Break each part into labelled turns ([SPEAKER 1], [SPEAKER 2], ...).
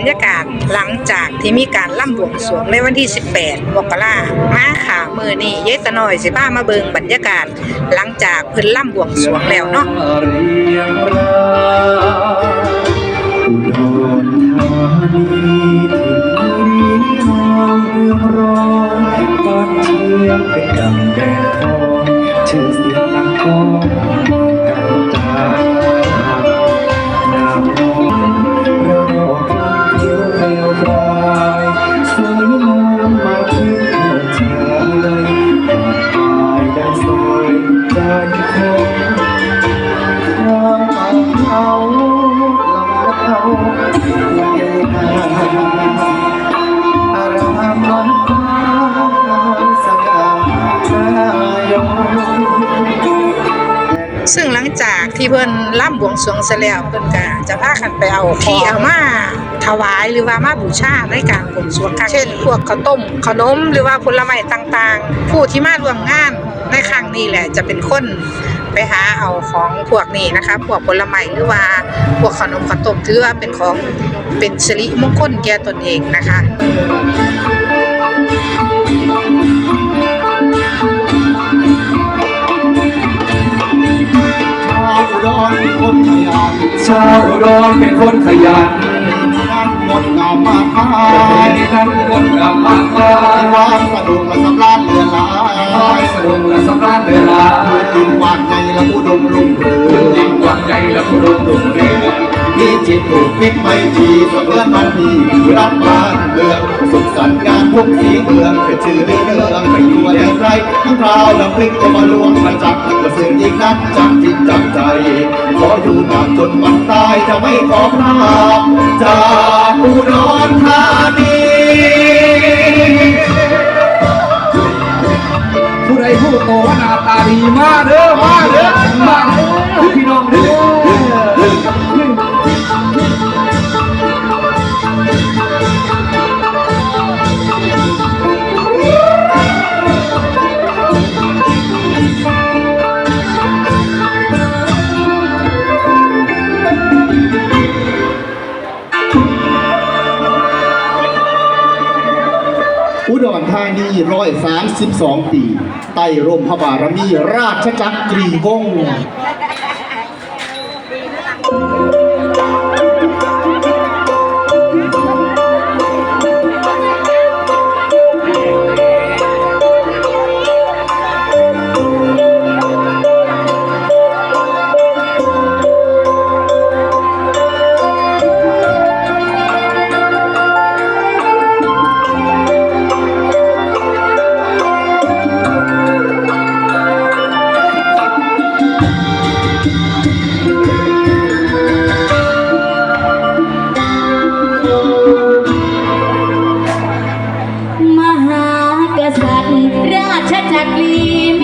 [SPEAKER 1] รยากาศหลังจากที่มีการล่ำบวงสรวงในวันที่ 18มกรามาข่าวมือนี่เยตน้อยสิบ้ามาเบิงบรรยากาศ หลังจากเพิ่นล่ำบวงสรวงแล้วเนาะ
[SPEAKER 2] อุดรธานี เราเอาเราเย็นอารามล้นฟ้าสง่าย
[SPEAKER 1] ซึ่งหลังจากที่เพิ่นล่ำบวงสรวงเสร็จแล้วเพิ่นก็จะพากันไปเอาที่เอามาถวายหรือว่ามาบูชาในการบวงสรวงครั้งเช่น พวกข้าวต้มขนมหรือว่าผลไม้ต่างๆ ผู้ที่มาร่วมงานในครั้งนี้แหละจะเป็นคน ไปหาเอาของพวกนี้นะคะ พวกผลไม้หรือว่าพวกขนมข้าวต้มถือว่าเป็นของเป็นสิริมงคลแก่ตนเองนะคะ
[SPEAKER 2] ชาวอุดรเป็นคนขยัน
[SPEAKER 3] งานหมดงามมากมา
[SPEAKER 2] ประเพ
[SPEAKER 3] ย
[SPEAKER 2] ณีนั้นงดงามมากมาย
[SPEAKER 3] ว่าสนุกและสำราญเรือหลา
[SPEAKER 2] น้อย
[SPEAKER 3] ย
[SPEAKER 2] สนุกและสำราญเวลา
[SPEAKER 3] ดินหวานใจและอุดมรุ่งเรื
[SPEAKER 2] พื้น
[SPEAKER 3] อ
[SPEAKER 2] ดิ
[SPEAKER 3] ง
[SPEAKER 2] นกว้างใหญ่และผู้รุ่งรุ่งเรือง
[SPEAKER 3] ถูกมิตรไมตรีเสมือนมันมีรักบ้านเมืองสุขสันต์งานทุกสีเมืองเป็นชื่อเรื่องไปอยู่ในไรทั้งคราวลำพลิกก็มาลวงประจักกระสือยิ่งนักจังจิตจังใจ ขออยู่นานจนวันตายจะไม่ขอพลาจากอุดรธานี
[SPEAKER 2] ผู้ใดผู้โตว่าหน้าตาดีมาเด้อมาเด้อ อุด
[SPEAKER 3] รธานีร้อยสามสิบสองปี ใต้ร่มพระบารมีราชจักรีวงศ์
[SPEAKER 4] รา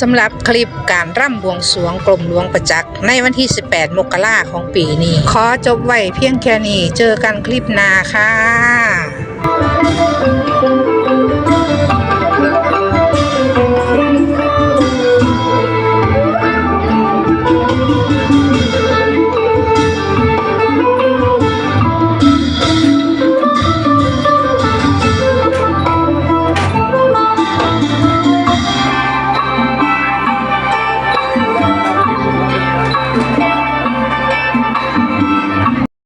[SPEAKER 4] สำหรั
[SPEAKER 1] บคลิปการร่ำบวงสวงกลมหลวงประจักษ์ในวันที่ 18 มกราของปีนี้ ขอจบไว้เพียงแค่นี้ เจอกันคลิปหน้าค่ะ